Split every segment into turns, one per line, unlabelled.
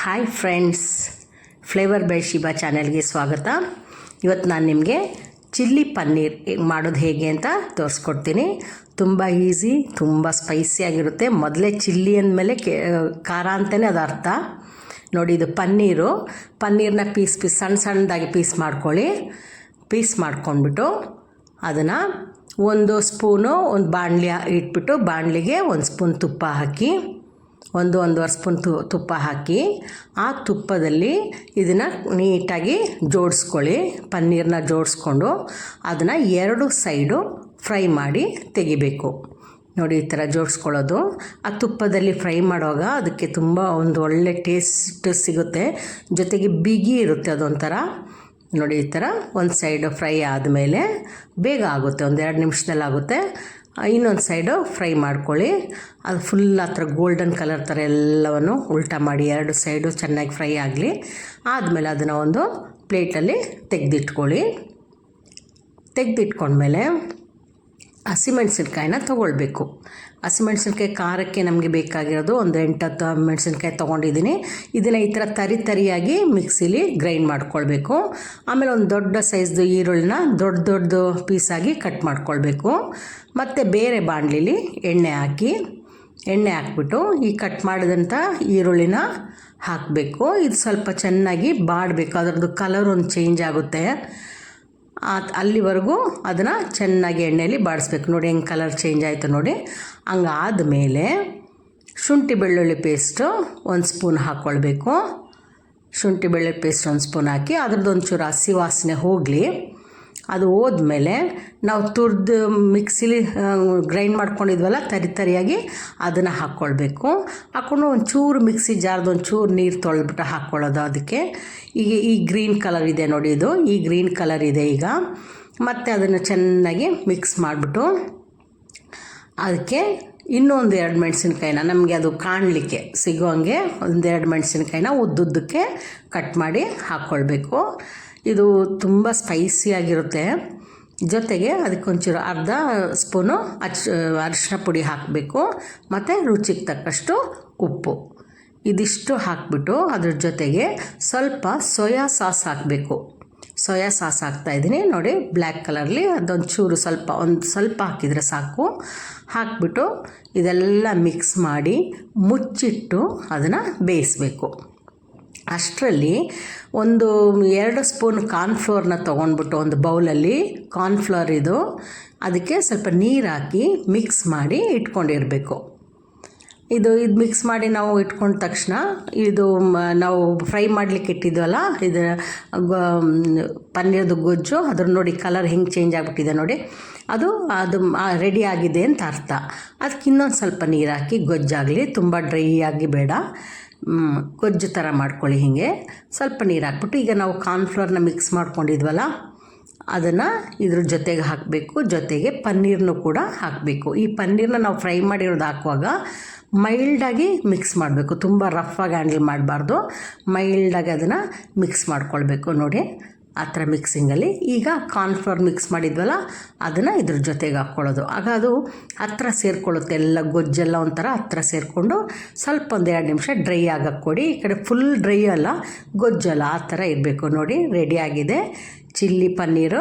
Hi friends flavour by Shiba ಚಾನೆಲ್ಗೆ ಸ್ವಾಗತ. ಇವತ್ತು ನಾನು ನಿಮಗೆ ಚಿಲ್ಲಿ ಪನ್ನೀರ್ ಮಾಡೋದು ಹೇಗೆ ಅಂತ ತೋರಿಸ್ಕೊಡ್ತೀನಿ. ತುಂಬ ಈಸಿ ತುಂಬ ಸ್ಪೈಸಿಯಾಗಿರುತ್ತೆ ಮೊದಲೇ ಚಿಲ್ಲಿ ಅಂದಮೇಲೆ ಕೆ, ಖಾರ ಅಂತಲೇ ಅದು ಅರ್ಥ. ನೋಡಿ ಇದು ಪನ್ನೀರು. ಪನ್ನೀರನ್ನ ಪೀಸ್ ಪೀಸ್ ಸಣ್ಣ ಸಣ್ಣದಾಗಿ ಪೀಸ್ ಮಾಡ್ಕೊಳ್ಳಿ. ಪೀಸ್ ಮಾಡ್ಕೊಂಡ್ಬಿಟ್ಟು ಅದನ್ನು ಒಂದು ಸ್ಪೂನು, ಒಂದು ಬಾಣಲಿ ಇಟ್ಬಿಟ್ಟು ಬಾಣಲಿಗೆ ಒಂದು ಸ್ಪೂನ್ ತುಪ್ಪ ಹಾಕಿ. ಒಂದು ಒಂದುವರೆ ಸ್ಪೂನ್ ತು, ತುಪ್ಪ ಹಾಕಿ, ಆ ತುಪ್ಪದಲ್ಲಿ ಇದನ್ನು ನೀಟಾಗಿ ಜೋಡಿಸ್ಕೊಳ್ಳಿ. ಪನ್ನೀರನ್ನ ಜೋಡಿಸ್ಕೊಂಡು ಅದನ್ನು ಎರಡು ಸೈಡು ಫ್ರೈ ಮಾಡಿ ತೆಗಿಬೇಕು. ನೋಡಿ ಈ ಥರ ಜೋಡಿಸ್ಕೊಳ್ಳೋದು. ಆ ತುಪ್ಪದಲ್ಲಿ ಫ್ರೈ ಮಾಡುವಾಗ ಅದಕ್ಕೆ ತುಂಬ ಒಂದು ಒಳ್ಳೆ ಟೇಸ್ಟ್ ಸಿಗುತ್ತೆ. ಜೊತೆಗೆ ಬಿಗಿ ಇರುತ್ತೆ ಅದೊಂಥರ. ನೋಡಿ ಈ ಥರ ಒಂದು ಸೈಡು ಫ್ರೈ ಆದಮೇಲೆ ಬೇಗ ಆಗುತ್ತೆ. ಒಂದು ಎರಡು ನಿಮಿಷದಲ್ಲಿ ಆಗುತ್ತೆ. ಇನ್ನೊಂದು ಸೈಡು ಫ್ರೈ ಮಾಡ್ಕೊಳ್ಳಿ. ಅದು ಫುಲ್ ಆ ಥರ ಗೋಲ್ಡನ್ ಕಲರ್ ಥರ ಎಲ್ಲವನ್ನು ಉಲ್ಟಾ ಮಾಡಿ ಎರಡು ಸೈಡು ಚೆನ್ನಾಗಿ ಫ್ರೈ ಆಗಲಿ. ಆದಮೇಲೆ ಅದನ್ನು ಒಂದು ಪ್ಲೇಟಲ್ಲಿ ತೆಗೆದಿಟ್ಕೊಳ್ಳಿ. ತೆಗೆದಿಟ್ಕೊಂಡ್ಮೇಲೆ ಹಸಿಮೆಣ್ಸಿನ್ಕಾಯಿನ ತೊಗೊಳ್ಬೇಕು. ಹಸಿಮೆಣಸಿನ್ಕಾಯಿ ಖಾರಕ್ಕೆ ನಮಗೆ ಬೇಕಾಗಿರೋದು ಒಂದು ಎಂಟತ್ತು ಮೆಣಸಿನ್ಕಾಯಿ ತೊಗೊಂಡಿದ್ದೀನಿ. ಇದನ್ನು ಈ ಥರ ತರಿ ತರಿಯಾಗಿ ಮಿಕ್ಸಿಲಿ ಗ್ರೈಂಡ್ ಮಾಡ್ಕೊಳ್ಬೇಕು. ಆಮೇಲೆ ಒಂದು ದೊಡ್ಡ ಸೈಜ್ದು ಈರುಳ್ಳಿನ ದೊಡ್ಡ ದೊಡ್ಡ ಪೀಸಾಗಿ ಕಟ್ ಮಾಡ್ಕೊಳ್ಬೇಕು. ಮತ್ತು ಬೇರೆ ಬಾಣಲಿಲಿ ಎಣ್ಣೆ ಹಾಕಿ, ಎಣ್ಣೆ ಹಾಕ್ಬಿಟ್ಟು ಈ ಕಟ್ ಮಾಡಿದಂಥ ಈರುಳ್ಳಿನ ಹಾಕಬೇಕು. ಇದು ಸ್ವಲ್ಪ ಚೆನ್ನಾಗಿ ಬಾಡಬೇಕು. ಅದರದ್ದು ಕಲರ್ ಒಂದು ಚೇಂಜ್ ಆಗುತ್ತೆ. ಅಲ್ಲಿವರೆಗೂ ಅದನ್ನು ಚೆನ್ನಾಗಿ ಎಣ್ಣೆಯಲ್ಲಿ ಬಾಡಿಸ್ಬೇಕು. ನೋಡಿ ಹೆಂಗೆ ಕಲರ್ ಚೇಂಜ್ ಆಯಿತು ನೋಡಿ. ಹಂಗಾದಮೇಲೆ ಶುಂಠಿ ಬೆಳ್ಳುಳ್ಳಿ ಪೇಸ್ಟು ಒಂದು ಸ್ಪೂನ್ ಹಾಕ್ಕೊಳ್ಬೇಕು ಶುಂಠಿ ಬೆಳ್ಳುಳ್ಳಿ ಪೇಸ್ಟ್ ಒಂದು ಸ್ಪೂನ್ ಹಾಕಿ ಅದ್ರದ್ದು ಒಂಚೂರು ಹಸಿ ವಾಸನೆ ಹೋಗಲಿ. ಅದು ಹೋದ್ಮೇಲೆ ನಾವು ತುರಿದು ಮಿಕ್ಸಿಲಿ ಗ್ರೈಂಡ್ ಮಾಡ್ಕೊಂಡಿದ್ವಲ್ಲ, ತರಿ ತರಿಯಾಗಿ ಅದನ್ನು ಹಾಕ್ಕೊಳ್ಬೇಕು ಹಾಕ್ಕೊಂಡು ಒಂಚೂರು ಮಿಕ್ಸಿ ಜಾರ್ದು ಒಂಚೂರು ನೀರು ತೊಳೆದ್ಬಿಟ್ಟು ಹಾಕ್ಕೊಳ್ಳೋದು ಅದಕ್ಕೆ. ಈಗ ಈ ಗ್ರೀನ್ ಕಲರ್ ಇದೆ ನೋಡಿ ಇದು. ಈ ಗ್ರೀನ್ ಕಲರ್ ಇದೆ ಈಗ. ಮತ್ತು ಅದನ್ನು ಚೆನ್ನಾಗಿ ಮಿಕ್ಸ್ ಮಾಡಿಬಿಟ್ಟು ಅದಕ್ಕೆ ಇನ್ನೊಂದು ಎರಡು ಮೆಣಸಿನ್ಕಾಯಿನ, ನಮಗೆ ಅದು ಕಾಣಲಿಕ್ಕೆ ಸಿಗೋ ಹಂಗೆ ಒಂದೆರಡು ಮೆಣಸಿನ್ಕಾಯಿನ ಉದ್ದುದ್ದಕ್ಕೆ ಕಟ್ ಮಾಡಿ ಹಾಕ್ಕೊಳ್ಬೇಕು ಇದು ತುಂಬ ಸ್ಪೈಸಿಯಾಗಿರುತ್ತೆ ಜೊತೆಗೆ ಅದಕ್ಕೊಂಚೂರು ಅರ್ಧ ಸ್ಪೂನು ಅಚ್ ಅರಿಶಿನ ಪುಡಿ ಹಾಕಬೇಕು. ಮತ್ತು ರುಚಿಗೆ ತಕ್ಕಷ್ಟು ಉಪ್ಪು. ಇದಿಷ್ಟು ಹಾಕಿಬಿಟ್ಟು ಅದ್ರ ಜೊತೆಗೆ ಸ್ವಲ್ಪ ಸೋಯಾ ಸಾಸ್ ಹಾಕಬೇಕು. ಸೋಯಾ ಸಾಸ್ ಹಾಕ್ತಾಯಿದ್ದೀನಿ ನೋಡಿ, ಬ್ಲ್ಯಾಕ್ ಕಲರ್ಲಿ ಅದೊಂದು ಚೂರು ಸ್ವಲ್ಪ, ಒಂದು ಸ್ವಲ್ಪ ಹಾಕಿದರೆ ಸಾಕು. ಹಾಕಿಬಿಟ್ಟು ಇದೆಲ್ಲ ಮಿಕ್ಸ್ ಮಾಡಿ ಮುಚ್ಚಿಟ್ಟು ಅದನ್ನು ಬೇಯಿಸಬೇಕು. ಅಷ್ಟರಲ್ಲಿ ಒಂದು ಎರಡು ಸ್ಪೂನ್ ಕಾರ್ನ್ಫ್ಲೋರ್ನ ತೊಗೊಂಡ್ಬಿಟ್ಟು ಒಂದು ಬೌಲಲ್ಲಿ ಕಾರ್ನ್ಫ್ಲೋರ್ ಇದು, ಅದಕ್ಕೆ ಸ್ವಲ್ಪ ನೀರು ಹಾಕಿ ಮಿಕ್ಸ್ ಮಾಡಿ ಇಟ್ಕೊಂಡಿರಬೇಕು. ಇದು ಇದು ಮಿಕ್ಸ್ ಮಾಡಿ ನಾವು ಇಟ್ಕೊಂಡ ತಕ್ಷಣ ಇದು ನಾವು ಫ್ರೈ ಮಾಡಲಿಕ್ಕೆ ಇಟ್ಟಿದ್ವಲ್ಲ, ಇದು ಪನ್ನೀರ್ದು ಗೊಜ್ಜು, ಅದ್ರ ನೋಡಿ ಕಲರ್ ಹೆಂಗೆ ಚೇಂಜ್ ಆಗಿಬಿಟ್ಟಿದೆ ನೋಡಿ, ಅದು ಅದು ರೆಡಿ ಆಗಿದೆ ಅಂತ ಅರ್ಥ. ಅದಕ್ಕೆ ಇನ್ನೊಂದು ಸ್ವಲ್ಪ ನೀರು ಹಾಕಿ ಗೊಜ್ಜಾಗಲಿ, ತುಂಬ ಡ್ರೈ ಆಗಿ ಬೇಡ. ಗೊಜ್ಜು ಥರ ಮಾಡ್ಕೊಳ್ಳಿ ಹೀಗೆ. ಸ್ವಲ್ಪ ನೀರು ಹಾಕ್ಬಿಟ್ಟು ಈಗ ನಾವು ಕಾರ್ನ್ಫ್ಲೋರ್ನ ಮಿಕ್ಸ್ ಮಾಡ್ಕೊಂಡಿದ್ವಲ್ಲ, ಅದನ್ನು ಇದ್ರ ಜೊತೆಗೆ ಹಾಕಬೇಕು. ಜೊತೆಗೆ ಪನ್ನೀರ್ನು ಕೂಡ ಹಾಕಬೇಕು. ಈ ಪನ್ನೀರ್ನ ನಾವು ಫ್ರೈ ಮಾಡಿರೋದು ಹಾಕುವಾಗ ಮೈಲ್ಡಾಗಿ ಮಿಕ್ಸ್ ಮಾಡಬೇಕು. ತುಂಬ ಆಗಿ ಹ್ಯಾಂಡಲ್ ಮಾಡಬಾರ್ದು. ಮೈಲ್ಡಾಗಿ ಅದನ್ನು ಮಿಕ್ಸ್ ಮಾಡ್ಕೊಳ್ಬೇಕು ನೋಡಿ. ಆ ಥರ ಮಿಕ್ಸಿಂಗಲ್ಲಿ ಈಗ ಕಾರ್ನ್ಫ್ಲೋರ್ ಮಿಕ್ಸ್ ಮಾಡಿದ್ವಲ್ಲ, ಅದನ್ನು ಇದ್ರ ಜೊತೆಗೆ ಹಾಕ್ಕೊಳ್ಳೋದು. ಆಗ ಅದು ಹತ್ರ ಸೇರಿಕೊಳ್ಳುತ್ತೆ, ಎಲ್ಲ ಗೊಜ್ಜೆಲ್ಲ ಒಂಥರ ಹತ್ರ ಸೇರಿಕೊಂಡು ಸ್ವಲ್ಪ ಒಂದು ಎರಡು ನಿಮಿಷ ಡ್ರೈ ಆಗಕ್ಕೆ ಕೊಡಿ. ಈ ಕಡೆ ಫುಲ್ ಡ್ರೈ ಅಲ್ಲ, ಗೊಜ್ಜಲ್ಲ ಆ ಥರ ಇರಬೇಕು ನೋಡಿ. ರೆಡಿಯಾಗಿದೆ ಚಿಲ್ಲಿ ಪನ್ನೀರು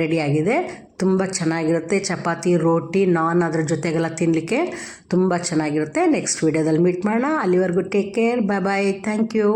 ರೆಡಿಯಾಗಿದೆ ತುಂಬ ಚೆನ್ನಾಗಿರುತ್ತೆ. ಚಪಾತಿ, ರೋಟಿ, ನಾನ್ ಅದ್ರ ಜೊತೆಗೆಲ್ಲ ತಿನ್ನಲಿಕ್ಕೆ ತುಂಬ ಚೆನ್ನಾಗಿರುತ್ತೆ. ನೆಕ್ಸ್ಟ್ ವೀಡಿಯೋದಲ್ಲಿ ಮೀಟ್ ಮಾಡೋಣ. ಅಲ್ಲಿವರೆಗೂ take care bye bye thank you